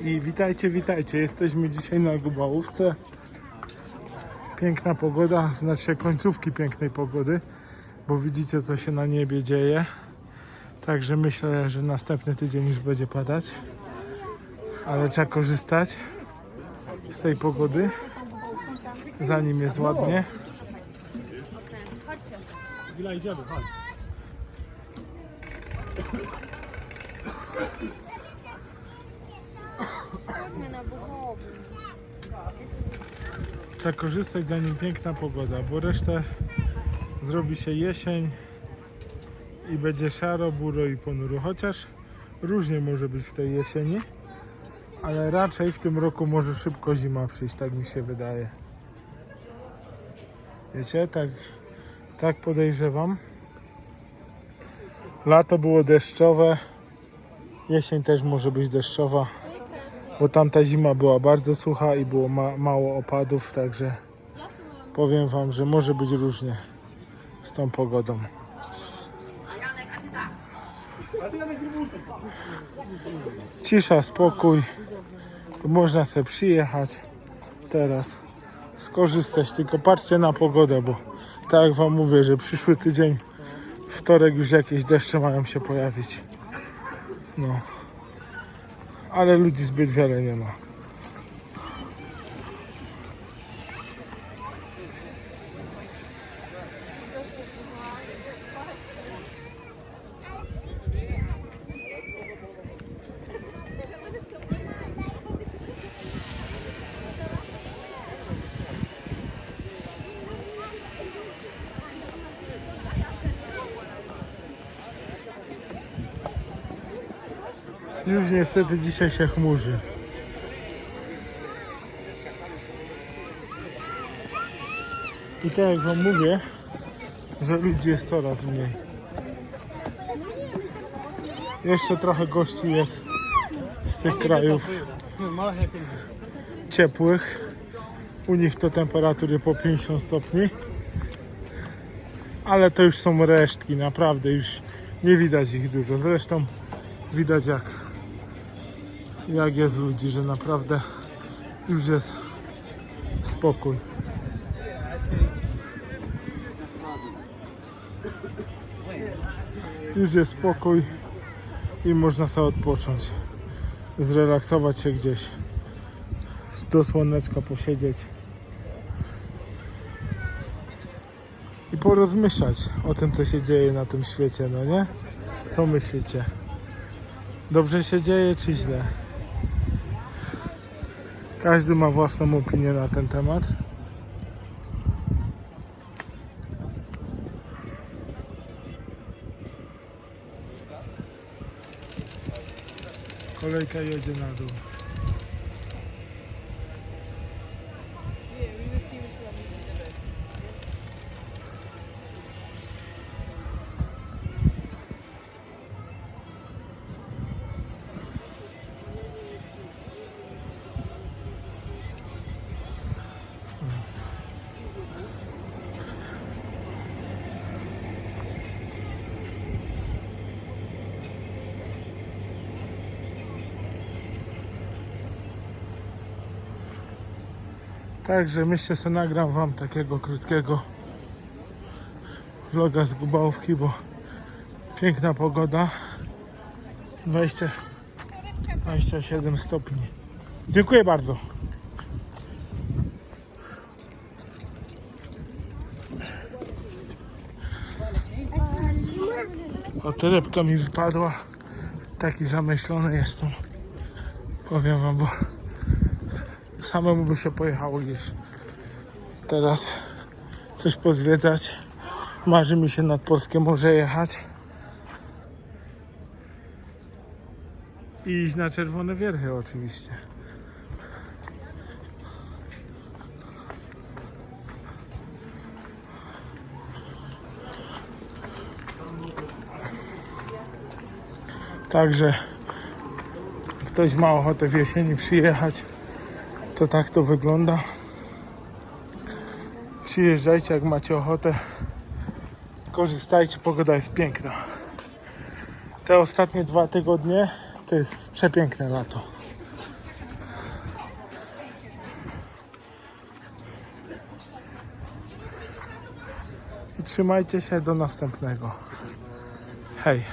I witajcie, witajcie. Jesteśmy dzisiaj na Gubałówce. Piękna pogoda, znaczy końcówki pięknej pogody, bo widzicie co się na niebie dzieje. Także myślę, że następny tydzień już będzie padać. Ale trzeba korzystać z tej pogody, zanim jest ładnie. Gila idziemy, chodź. Chodźmy Bogową. Trzeba korzystać zanim piękna pogoda, bo resztę zrobi się jesień i będzie szaro, buro i ponuro. Chociaż różnie może być w tej jesieni, ale raczej w tym roku może szybko zima przyjść, tak mi się wydaje. Wiecie, tak, tak podejrzewam. Lato było deszczowe, jesień też może być deszczowa bo tamta zima była bardzo sucha i było ma mało opadów, także powiem Wam, że może być różnie z tą pogodą. Cisza, spokój, można sobie przyjechać teraz, skorzystać, tylko patrzcie na pogodę, bo tak jak Wam mówię, że przyszły tydzień, wtorek już jakieś deszcze mają się pojawić. No ale ludzi zbyt wiele nie ma. Już niestety dzisiaj się chmurzy. I tak jak wam mówię, że ludzi jest coraz mniej. Jeszcze trochę gości jest z tych krajów ciepłych. U nich to temperatury po 50 stopni. Ale to już są resztki, naprawdę już nie widać ich dużo. Zresztą widać jak jak jest ludzi, że naprawdę już jest spokój. Już jest spokój i można sobie odpocząć, zrelaksować się gdzieś, do słoneczka posiedzieć i porozmyślać o tym, co się dzieje na tym świecie, no nie? Co myślicie? Dobrze się dzieje czy źle? Każdy ma własną opinię na ten temat. Kolejka jedzie na dół. Także myślę, że nagram wam takiego krótkiego vloga z Gubałówki, bo piękna pogoda. 20, 27 stopni. Dziękuję bardzo. O, torebka mi wypadła. Taki zamyślony jestem. Powiem wam, bo samemu by się pojechało gdzieś. Teraz coś pozwiedzać. Marzy mi się nad Polskie Morze jechać. I iść na Czerwone Wierchy oczywiście. Także ktoś ma ochotę w jesieni przyjechać, to tak to wygląda. Przyjeżdżajcie jak macie ochotę. Korzystajcie, pogoda jest piękna. te ostatnie dwa tygodnie to jest przepiękne lato. I trzymajcie się do następnego. Hej.